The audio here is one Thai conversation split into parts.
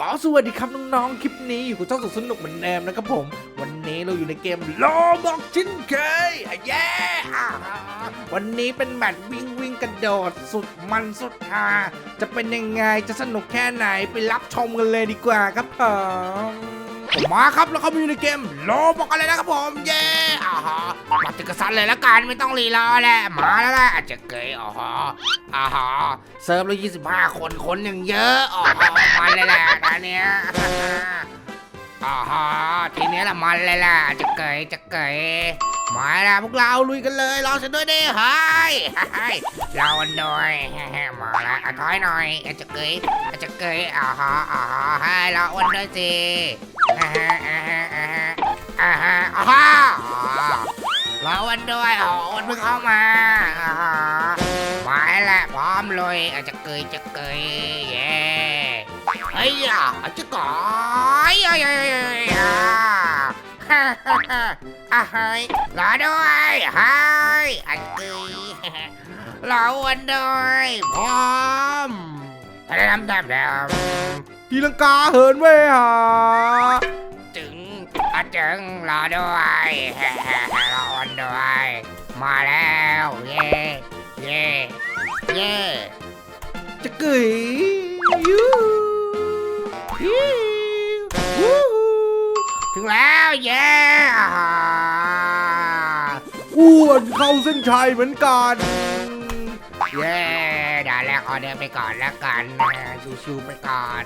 ก็สวัสดีครับน้องๆ คลิปนี้อยู่กับเจ้าสุดสนุกเหมือนเดิมนะครับผม วันนี้เราอยู่ในเกมโลบอกชิ้นเคยเย้วันนี้เป็นแมตช์วิ่งวิ่งกระโดดสุดมันสุดฮาจะเป็นยังไงจะสนุกแค่ไหนไปรับชมกันเลยดีกว่าครับผม ผมมาครับแล้วเขามาอยู่ในเกมโลบอกอะไรนะครับผมเย่อ่าฮะมาถึงกระสันเลยละกันไม่ต้องรีรอแหละมาแล้วแหละอาจจะเกยอ๋อฮะอ่าฮะเซิร์ฟละ25 คนคนยังเยอะอ่าฮะมันเลยแหละตอนเนี้ยอ่าฮะทีนี้ละมันเลยแหละจะเกยจะเกย มาละพวกเราลุยกันเลยรอฉันด้วยดิเฮ้ยเฮ้ราอันดอยมาละอะถอยหน่อยอะจะเกยอะจะเกยอ่าฮะอ่าฮะให้เราอันด้วยสิอ่าฮะอ่าฮะอ่าฮะอ่าฮะอ่าฮะเราอันด้วยอ๋ออันเพิ่งเข้ามาอ่าฮะมาละพร้อมเลยอะจะเกยจะเกยเย้ไอ้ยาจะก่อยไอ้ยไอ้ยาฮ่าฮ่าฮ่าอะเฮ้ยรอด้วยเฮ้ยอันกีรอวันด้วยพร้อมทำทำทำทำทีลังกาเหินเวหาจึงอะจึงรอด้วยรอวันด้วย มาแล้ว เย่เย่เย่จะกึ๋ยยู แล้วเย่อ้วนเข้าเส้นชัยเหมือนกันเย่ด่าแรกออเดอร์ไปก่อนแล้วกันชิวๆไปก่อน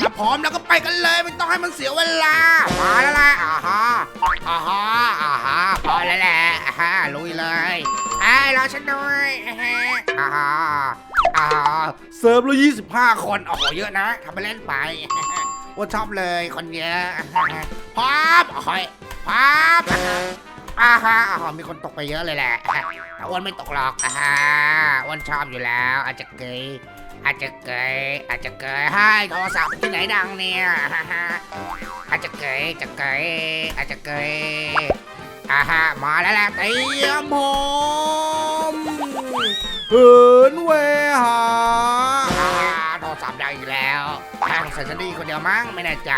ถ้าพร้อมแล้วก็ไปกันเลยไม่ต้องให้มันเสียเวลามาแล้วล่ะอ่าฮะอ่าฮะอ่าฮะพอแล้วแหละอ่าฮะลุยเลยไอ้ยรอฉันด้วยอ่าฮะอ่าฮะอ่าฮะเซิร์ฟละ25 คนโอ้โหเยอะนะทำไปเล่นไป ว่าชอบเลยคนเยอะพร้อมโอ้ยพร้อมอ่าฮะอ่าฮะมีคนตกไปเยอะเลยแหละอ้วนไม่ตกหรอกอ่าฮะอ้วนชอบอยู่แล้ว อาจจะเกยอาจจะเกยอาจจะเกยให้โทรศัพท์ที่ไหนดังเนี่ยฮ่าฮ่าอาจจะเกยจะเกยอาจจะเกยอ่าฮะมาแล้วแหละเตรียมผมเหินเวหาาโทรศัพท์ดังอีกแล้วทางสันสดีคนเดียวมั้งไม่แน่ใจ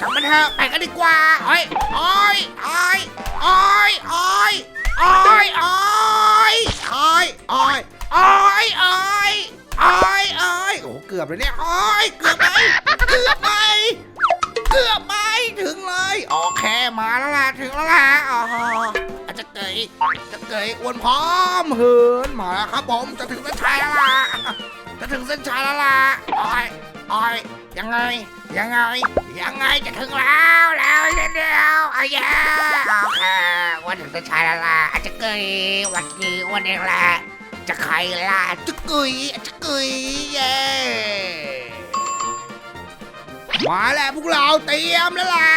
ช่างมันเถอะไปกันดีกว่าโอ้ยโอ้ยโอ้ยโอ้ยโอ้ยโอ้ยโอ้ยโอ้ยโอ้ยโอ้ยโอ้ยโอ้ยโอ้ยโอ้เกือบเลยเนี่ยโอ้ยเกือบไหมเกือบไหมเกือบไหมถึงเลยโอเคมาแล้วล่ะถึงแล้วล่ะอ๋ออาจจะ เกยจะเกยอ้วนพร้อมเหินมาแล้วครับผมจะถึงเส้นชัยแล้วล่ะจะถึงเส้นชัยแล้วล่ะอ้ยอ้ยยังไง ยังไง ยังไงจะถึงแล้วแล้วเดียวไอ้ยโอเควันถึงเส้นชัยแล้วล่ะอาจจะเกยวันนี้อ้วันเองแหละจะใครล่ะจะเกุยจะเกุยเย่มาแล้วพวกเราเตรียมแล้วล่ะ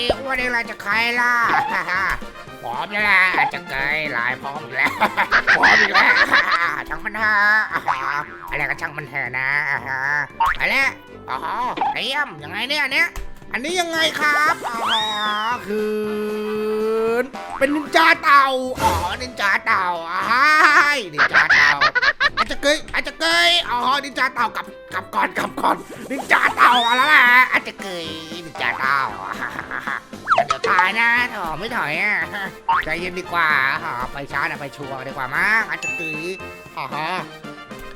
วันจีวันนี้เราจะใครล่ะพร้อมแล้วล่ะจะเกยหลายพร้อมแล้วพร้อมอีกแล้วช่างมันเถอะอะไรก็ช่างมันเถอะนะไปแล้วอ๋อเตรียมยังไงเนี่ยเนี่ยอันนี้ยังไงครับอ๋อคือเป็นนินจาเต่าอ๋อนินจาเต่าอ้ายนินจาเต่าอาจจะเกยอาจจะเกยอ๋อนินจาเต่ากลับกลับก่อนกลับก่อนนินจาเต่าอะไรล่ะอาจจะเกยนินจาเต่า เดี๋ยนะถอไม่ถอยอะใจเย็นดีกว่าอ๋อไปช้านะไปชัวร์ดีกว่ามั้งอาจจะเกยอ๋อ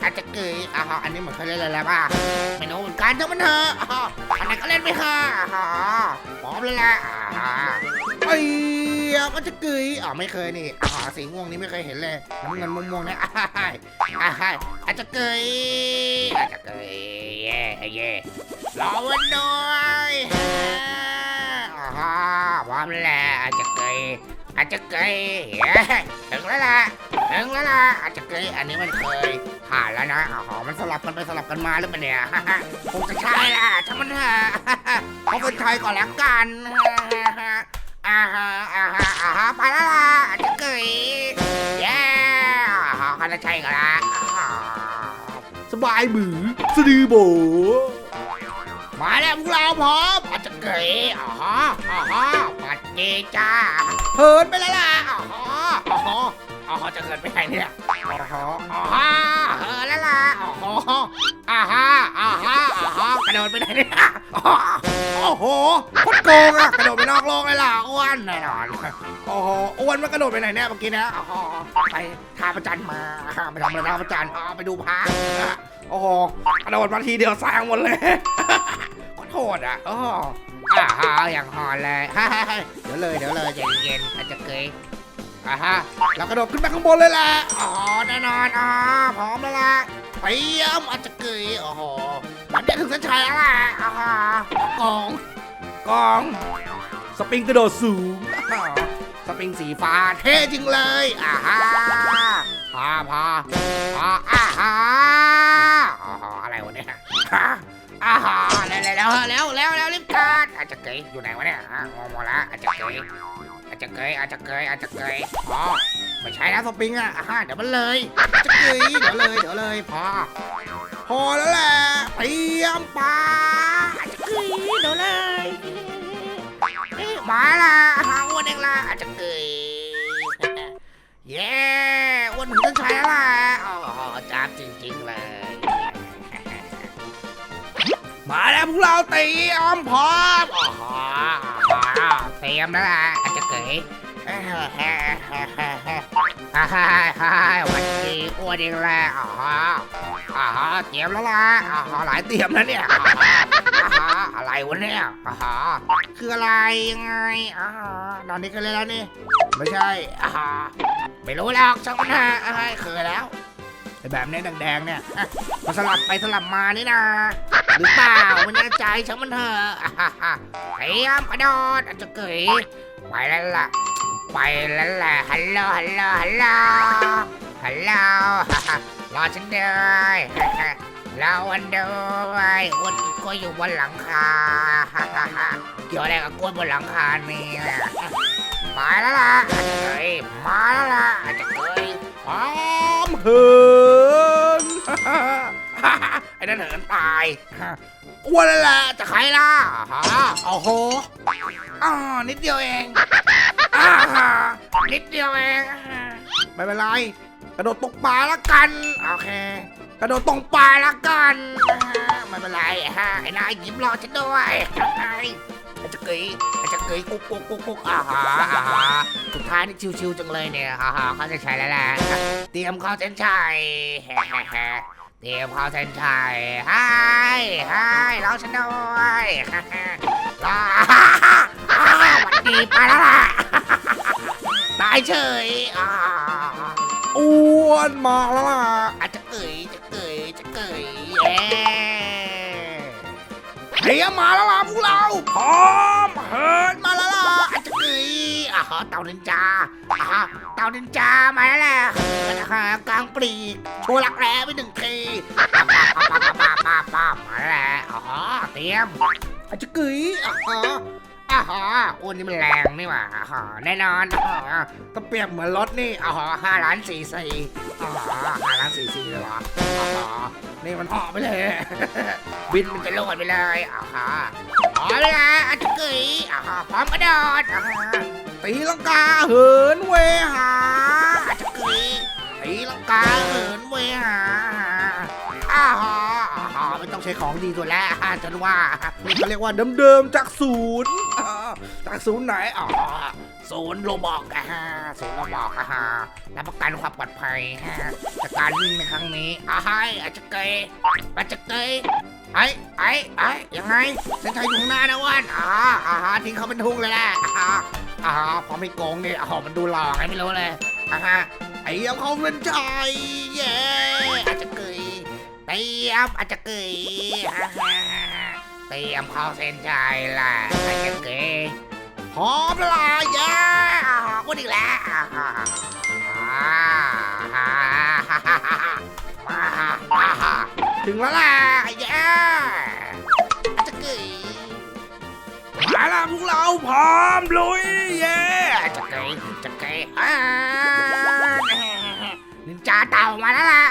อาจจะเกยอ๋ออันนี้เหมือนเคยเล่นอะไรแล้วป่ะไม่รู้เหมือนกันทั้งมันเถอะอ๋ออันไหนก็เล่นไปเถอะอ๋อพร้อมเลยแหละอ๋อไอ้ยก็จะกึยอ๋อไม่เคยนี่อ๋อสีม่วงนี่ไม่เคยเห็นเลยน้ำเงินม่วงๆนี่อ้ายอ้ายอาจจะเกยอาจจะเกยเย่เย่รอวันด้วยอ๋อพร้อ มแล้ว อาจจะเกยอาจจะเกยถึงแล้วล่ะถึงแล้วล่ะอาจจะเกยอันนี้มันเคยผ่านแล้วนะอ๋อมันสลับกันไปสลับกันมาหรือเปล่าเนี่ยคงจะใช่ล่ะช่ามันเถอะเอาเป็นไทยก่อนแล้วกันอ่าฮะอ่าฮะอ่าฮะไปแล้วล่ะอาจจะเกยเย้อ่าฮะคันละชัยกันละสบายบือสะดือโบมาแล้วพวกเราพร้อมอาจจะเกยอ่าฮะอ่าฮะปัด เกจ้าเหินไปแล้วล่ะอ๋ออ๋ออ๋อจะเกินไปไหนเนี่ยอ๋ออ๋อเหินแล้วล่ะอ๋ออ๋าฮะอ่าฮะอ่าฮะกระโดดไปไหนเนี่ยโอ้โหโคตโกงอะกระโดดไปนอกโลกเลยล่ะอ้วนแน่นอนโอ้โหอ้วนมันกระโดดไปไหนเนี่ยเมื่อกี้นะไปท่าประจันมาไปทำอะไรท่าประจันอ๋อไปดูพระโอ้โหกระโดดมาทีเดียวสร้างหมดเลยโคตรโหดอะอ๋อ อ่าฮะอย่างหอนเลยฮ่าเดี๋ยวเลยเดี๋ยวเลยใจเย็นๆอาจจะเกยอ่าฮะเรากระโดดขึ้นไปข้างบนเลยแหละอ๋อแน่นอนอ๋อพร้อมแล้วล่ะเตรียมอาจจะเกยโอ้โหมันจะถึงเส้นชัยแล้วล่ะอ๋อกองกองสปริงกระโดดสูงสปริงสีฟ้าเท่จริงเลยอ่าฮะพาพาพาอ่าฮะอ๋ออะไรวะเนี่ยฮะ อ่าฮะแล้วแล้วแล้วแล้วแล้วรีบกันอาจจะเกยอยู่ไหนวะเนี่ยฮะงงหมดละอาจจะเกยอาจจะเกยอาจจะเกยอาจจะเกยอ๋อไม่ใช่นะสปริงอะอ่าฮะเดี๋ยวมันเลยอาจจะเกยเดี๋ยวเลยเดี๋ยวเลยพอพอแล้วแหละเตรียมปลาอาจจะเกยเดี๋ยวเลยมาละหาอ้วนเองละอาจจะเกยเย้อ้วนถึงเส้นชัยแล้ละอ๋อจ้าจริงๆเลย มาแล้วพวกเราเตรียมพร้อมอ๋อเตรียมแล้วล่ะอาจจะเกยฮ่าฮ่าฮ่าฮ่าฮ่าฮ่าฮ่าวันนี้อ้วนเองแหละอ๋ออ๋อเตรียมแล้วล่ะอ๋อหลายเตรียมแล้วเนี่ยอ๋ออะไรวะเนี่ยอ๋อคืออะไรยังไงอ๋อนอนนี่กันเลยแล้วนี่ไม่ใช่อ๋อไม่รู้หรอกช่างมันเถอะเอ้เคยแล้วไอ้แบบเนี้ยแดงๆเนี่ยอะมาสลับไปสลับมานี่นะ หรือเปล่าไม่แน่ใจช่างมันเถอะอ่าฮ่าฮ่าพยายามกระโดดอาจจะเกยไปแล้วล่ะ ไปแล้วแหละฮัลโหลฮัลโหลฮัลโหลฮัลโหลฮ่าฮ่ารอฉันด้วยฮ่าฮ่ารอวันด้วยอ้วนก็อยู่บนหลังคาเกี่ยวอะไรกับกล้วยบนหลังคาเนี่ยมาแล้วล่ะอาจจะเกยมาแล้วล่ะอาจจะเกยพร้อมเหิน ฮ่าฮ่าฮ่าฮ่าไอ้นั่นเหินตายอ้วนแล้วแหละจะใครล่ะฮะโอ้โหอ่านิดเดียวเองอ่านิดเดียวเองอ่าไม่เป็นไรกระโดดตกปลาละกันโอเค กระโดดตรงปลาละกันอ่าไม่เป็นไรฮะไอ้นายยิ้มรอฉันด้วยไอ้จะเกยไอ้จะเกยกุ๊กกุ๊กกุ๊กกุ๊กอ่าฮะอ่าฮะสุดท้ายนี่ชิวๆจังเลยเนี่ยอ่าฮะเขาจะใช้แล้วแหละเตรียมเข้าเส้นชัยแฮ่แฮ่แฮ่ เตรียมเข้าเส้นชัยให้ให้เราฉันด้วยรอวันดีไปแล้วล่ะตายเฉยอ่าอ้วนมาแล้วล่ะอาจจะเกยจะเกยจะเกยเย้เฮียมาแล้วล่ะพวกเราพร้อมเฮิร์นมา เต่านินจาอ่าเต่านินจามาแล้วแหละเหินหากลางปลีกโชว์หลักแร้ไปหนึ่งทีป้าป้าป้าป้าป้ามาแล้วอ๋อเตรียมอาจจะกึ๋ยอ๋ออ๋ออ้วนนี่มันแรงนี่หว่าอ๋อแน่นอนอ๋อก็เปรียบเหมือนรถนี่อ๋อห้าล้านสี่สี่อ๋อห้าล้านสี่สี่เลยเหรออ๋อนี่มันเหาะไปเลย บินมันจะโลดไปเลยอ๋ออ๋อเลยนะอาจจะกึ๋ยอ๋อพร้อมกระโดดอ๋อ ตีลังกาเหินเวหาอาจจะกึ๋ยตีลังกาเหินเวหาอ้าวอ๋อไม่ต้องใช้ของดีตัวแล้วอ่าฉันว่าเขาเรียกว่าเดิมๆจากศูนย์จากศูนย์ไหนอ๋อศูนย์โลบอกอะฮะศูนย์โลบอกอะฮะรับประกันความปลอดภัยฮะจากการวิ่งในครั้งนี้อ้าวไอ้อาจจะเกยอาจจะเกยไอ้ไอ้ไอ้ยังไงเส้นชัยอยู่ข้างหน้านะว่านอ่าอ่าฮะทิ้งเขาเป็นทุ่งเลยแหละอ่า อ่าพอไม่โกงเนี่อ๋อมันดูหลอกไงไม่รู้เลยอ่าฮะไอ้เหี้ยเขาเป็นใจเย้อาจจะเกยเตรียมอาจจะเกยฮ่าฮ่าเตรียมเข้าเส้นชัยล่ะอาจจะเกยพร้อมแล้วล่ะเย้พูดอีกแล้วอ่าฮ่าฮ่าฮ่าฮ่าฮ่ามาฮ่าถึงแล้วล่ะเย้ ล้วพวกเราพร้อมลุยเย้อาจจะเกยจะเกยอ่านินจาเต่ามาแล้วล่ะ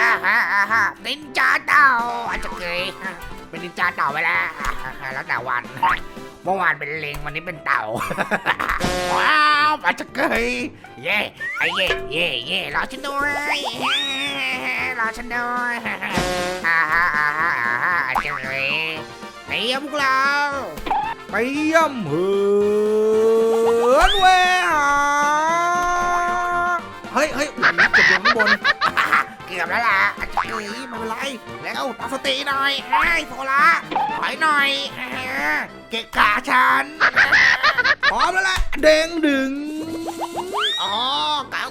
อ่าฮะอ่าฮะนินจาเต่าอาจจะเกยเป็นนินจาเต่าไปแล้วแล้วแต่วันเมื่อวานเป็นลิงวันนี้เป็นเต่าว้าวอาจจะเกยเย่ไอเย่เย่เย่รอฉันด้วยรอฉันด้วยฮ่าฮ่าฮ่าฮ่าฮ่าฮ่าเจ๋ยเตรียมพวกเราเตรียมเหินเวหาเฮ้ยเฮ้ยมันเก็บอยู่ข้างบน เกือบแล้วล่ะอาจารย์เอ้ยไม่เป็นไร แล้วตั้งสติหน่อยไอ้โซล่าถอยหน่อยเกะกะฉันพร้อมแล้วล่ะเด้งดึง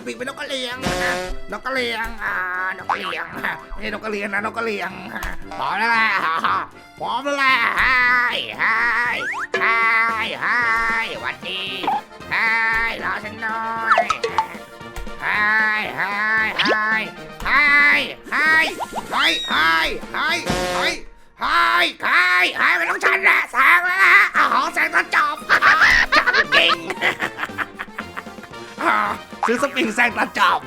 อกาวปีกเป็นนกกระเลียงนกกระเลียงอ่านกกระเลียงไม่นกกระเลียงนะนกกระเลียงพร้อมแล้วแหละพร้อมแล้วแหละไฮไฮไฮไฮหวัดดีไฮรอฉันหน่อยไฮไฮไฮไฮไฮไฮไฮไฮไฮไฮไฮไฮไม่ต้องฉันแหละแสงแล้วนะอ๋อแสงตอนจบจบจริง ซื้อสปริงแซงตัดจอบ